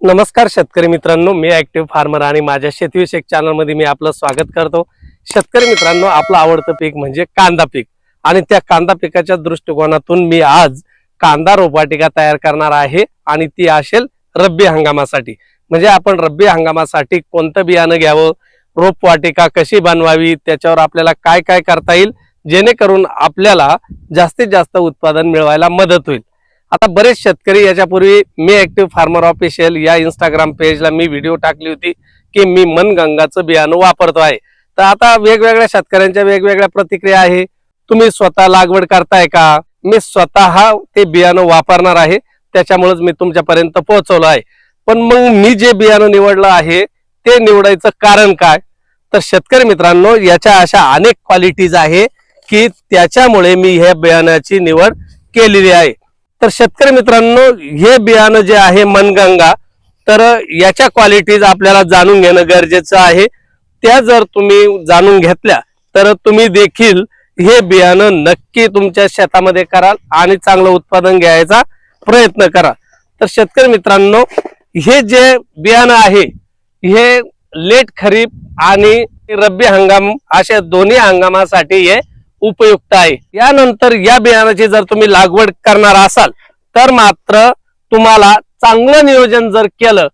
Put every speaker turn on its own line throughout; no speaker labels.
नमस्कार शेतकरी मित्रांनो मी ऍक्टिव्ह फार्मर आणि माझ्या शेतीविषयक चॅनलमध्ये मी आपलं स्वागत करतो. शेतकरी मित्रांनो आपलं आवडतं पीक म्हणजे कांदा पीक. आणि त्या कांदा पिकाच्या दृष्टिकोनातून मी आज कांदा रोपवाटिका तयार करणार आहे आणि ती असेल रब्बी हंगामासाठी. म्हणजे आपण रब्बी हंगामासाठी कोणतं बियाणं घ्यावं रोपवाटिका कशी बनवावी त्याच्यावर आपल्याला काय काय करता येईल जेणेकरून आपल्याला जास्तीत जास्त उत्पादन मिळवायला मदत होईल. आता बरेच शेतकरी याच्यापूर्वी मी ऍक्टिव्ह फार्मर ऑफिशियल या इंस्टाग्राम पेजला मी व्हिडिओ टाकली होती की मी मनगंगाचं बियाणं वापरतो आहे. तर आता वेगवेगळ्या शेतकऱ्यांच्या वेगवेगळ्या प्रतिक्रिया आहे. तुम्ही स्वतः लागवड करताय का? मी स्वतः ते बियाणं वापरणार आहे. त्याच्यामुळेच मी तुमच्यापर्यंत पोहोचवलं आहे. पण मग मी जे बियाणं निवडलं आहे ते निवडायचं कारण काय? तर शेतकरी मित्रांनो याच्या अशा अनेक क्वालिटीज आहे की त्याच्यामुळे मी ह्या बियाण्याची निवड केलेली आहे. तर शेतकरी मित्रांनो हे बियाणं जे आहे मनगंगा तर याच्या क्वालिटीज आपल्याला जाणून घेणं गरजेचं आहे. त्या जर तुम्ही जाणून घेतल्या तर तुम्ही देखील हे बियाणं नक्की तुमच्या शेतामध्ये कराल आणि चांगलं उत्पादन घ्यायचा प्रयत्न करा. तर शेतकरी मित्रांनो हे जे बियाणं आहे हे लेट खरीप आणि रब्बी हंगाम अशा दोन्ही हंगामासाठी हे उपयुक्त आहे. यानंतर या बियाणाची जर तुम्ही लागवड करणार असाल तर मात्र तुम्हाला चांगलं नियोजन जर केलं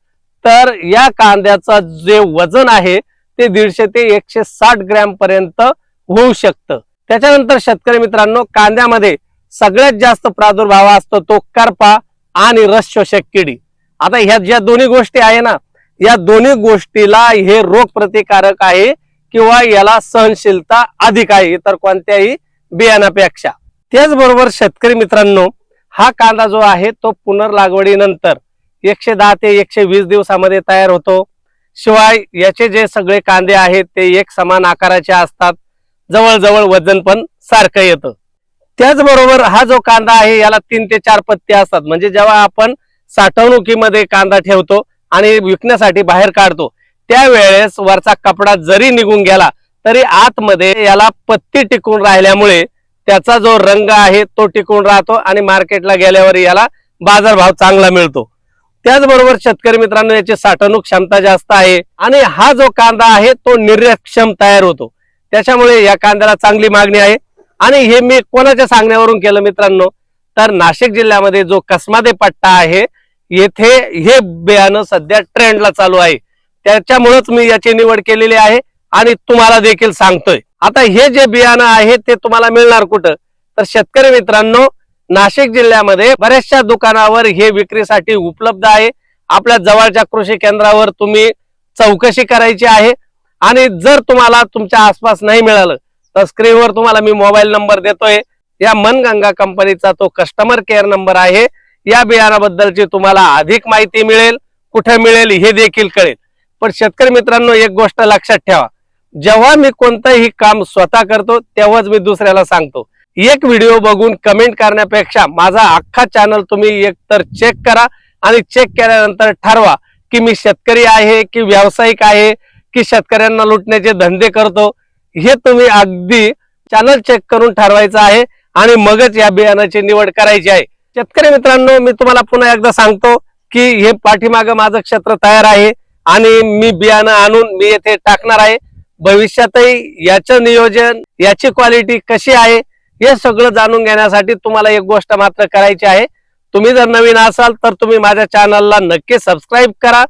तर या कांद्याचं जे वजन आहे ते दीडशे ते एकशे साठ ग्रॅम पर्यंत होऊ शकतं. त्याच्यानंतर शेतकरी मित्रांनो कांद्यामध्ये सगळ्यात जास्त प्रादुर्भाव असतो तो करपा आणि रस शोषक किडी. आता ह्या ज्या दोन्ही गोष्टी आहे ना या दोन्ही गोष्टीला हे रोग प्रतिकारक आहे किंवा याला सहनशीलता अधिक आहे इतर कोणत्याही बियाण्यापेक्षा. त्याचबरोबर शेतकरी मित्रांनो हा कांदा जो आहे तो पुनर्लागवडीनंतर एकशे दहा ते एकशे वीस दिवसामध्ये तयार होतो. शिवाय याचे जे सगळे कांदे आहेत ते एक समान आकाराचे असतात. जवळजवळ वजन पण सारखं येतं. त्याचबरोबर हा जो कांदा आहे याला तीन ते चार पत्ते असतात. म्हणजे जेव्हा आपण साठवणुकीमध्ये कांदा ठेवतो आणि विकण्यासाठी बाहेर काढतो त्यावेळेस वरचा कपडा जरी निघून गेला तरी आतमध्ये याला पत्ती टिकून राहिल्यामुळे त्याचा जो रंग आहे तो टिकून राहतो आणि मार्केटला गेल्यावर याला बाजारभाव चांगला मिळतो. त्याचबरोबर शेतकरी मित्रांनो याची साठवणूक क्षमता जास्त आहे आणि हा जो कांदा आहे तो निर्यक्षम तयार होतो. त्याच्यामुळे या कांद्याला चांगली मागणी आहे. आणि हे मी कोणाच्या सांगण्यावरून केलं मित्रांनो तर नाशिक जिल्ह्यामध्ये जो कसमादे पट्टा आहे येथे हे बियाणं सध्या ट्रेंडला चालू आहे. त्याच्यामुळेच मी याची निवड केलेली आहे आणि तुम्हाला देखील सांगतोय. आता हे जे बियाणं आहे ते तुम्हाला मिळणार कुठं? तर शेतकरी मित्रांनो नाशिक जिल्ह्यामध्ये बऱ्याचशा दुकानावर हे विक्रीसाठी उपलब्ध आहे. आपल्या जवळच्या कृषी केंद्रावर तुम्ही चौकशी करायची आहे. आणि जर तुम्हाला तुमच्या आसपास नाही मिळालं तर स्क्रीनवर तुम्हाला मी मोबाईल नंबर देतोय. या मनगंगा कंपनीचा तो कस्टमर केअर नंबर आहे. या बियाणाबद्दलची तुम्हाला अधिक माहिती मिळेल कुठे मिळेल हे देखील कळेल. पण शेतकरी मित्रांनो एक गोष्ट लक्षात ठेवा. जेव्हा मी कोणतंही काम स्वतः करतो तेव्हाच मी दुसऱ्याला सांगतो. एक व्हिडिओ बघून कमेंट करण्यापेक्षा माझा अख्खा चॅनल तुम्ही एक तर चेक करा आणि चेक केल्यानंतर ठरवा की मी शेतकरी आहे की व्यावसायिक आहे की शेतकऱ्यांना लुटण्याचे धंदे करतो. हे तुम्ही अगदी चॅनल चेक करून ठरवायचं आहे आणि मगच या बियाणाची निवड करायची आहे. शेतकरी मित्रांनो मी तुम्हाला पुन्हा एकदा सांगतो की हे पाठीमागं माझं क्षेत्र तयार आहे. आणि मी बियाणं आणून मी येथे टाकणार आहे. भविष्यातही याचं नियोजन याची क्वालिटी कशी आहे हे सगळं जाणून घेण्यासाठी तुम्हाला एक गोष्ट मात्र करायची आहे. तुम्ही जर नवीन असाल तर तुम्ही माझ्या चॅनलला नक्की सबस्क्राईब करा.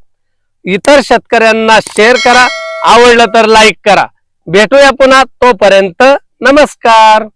इतर शेतकऱ्यांना शेअर करा. आवडलं तर लाईक करा. भेटूया पुन्हा. तोपर्यंत नमस्कार.